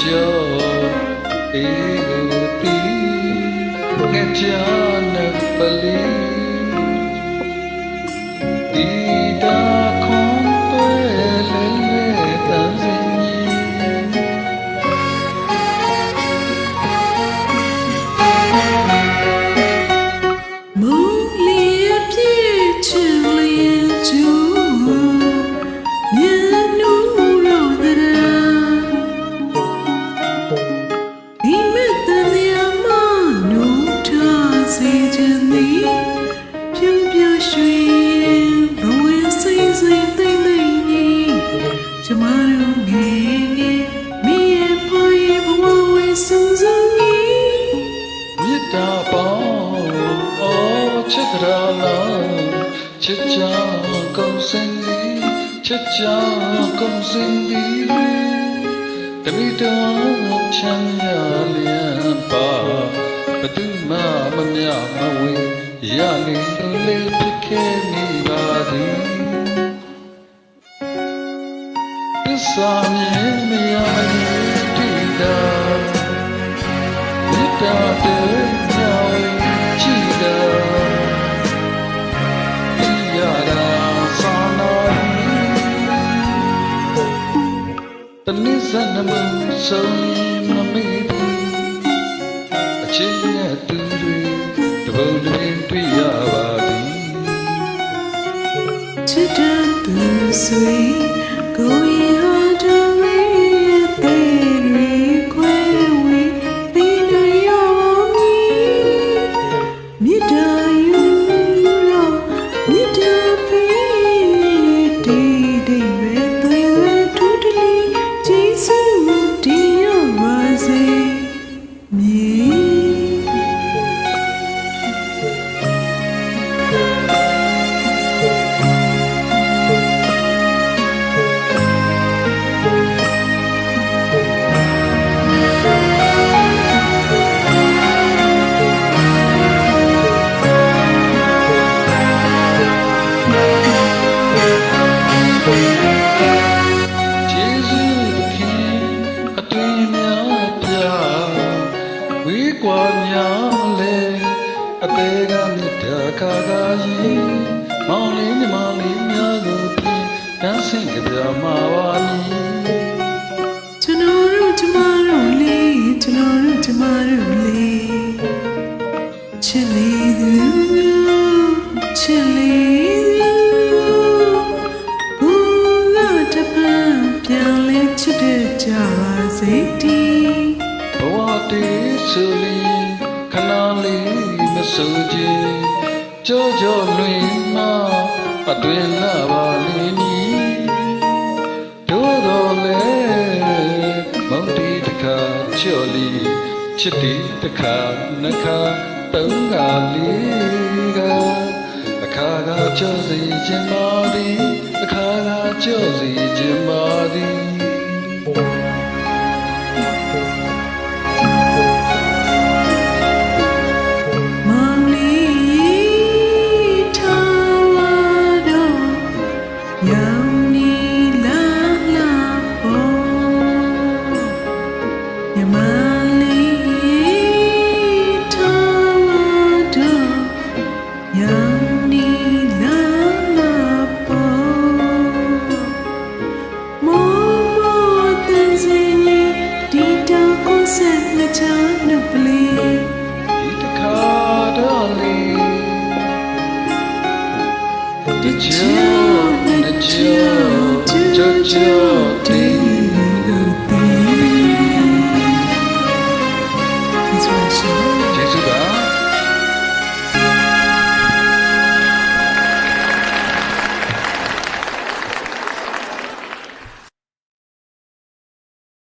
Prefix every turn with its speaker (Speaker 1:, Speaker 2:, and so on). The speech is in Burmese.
Speaker 1: ကြောနဲ့ကြောအေကိုတီငါကြနဲ့ပလီ ချစ်ကြ
Speaker 2: လားချစ်ကြကု
Speaker 1: န်စင်သည်ချစ်ကြကုန်စင်သည်တမိတော်ချမ်းရလျက်ပါဘသူမှမမြမဝေရနေလို့လေးဖြစ်ခဲ့နေပါသည်သစ္စာမြင်မရမနေတိတာမေတ္တာတဲ့ညောင်း ဆုံးမမေ့ဘူးအချင်းရဲ့တူတွေတပုံတွင်တွေ့ရပါသည်
Speaker 2: ချစ်တဲ့သူဆွေကို
Speaker 1: အသေးကမြတ်တာခါခါကြီးမောင်လေးညီမလေးများကိုပြင်တန်းစင်ကြပြမှာပါမည်
Speaker 2: ကျွန်တော်တို့ကျမတို့လေးကျွန်တော်တို့ကျမတို့လေးချစ်လေးသူချစ်လေးသူဘုရားတပံပြန်လဲချစ်တဲ့ကြပါစေတီ
Speaker 1: ဘဝတည်းဆိုလျင်ခဏလေးမ ဆိုချင်ကြောကြောလွင်မအတွင်လာပါလိမ့်မည်တို့တော်လေမုန်တီတခါချော်လီချစ်တီတခါနှခါသုံးခါလေးကအခါကကြောစီခြင်းပါသည်အခါကကြောစီခြင်းပါသည်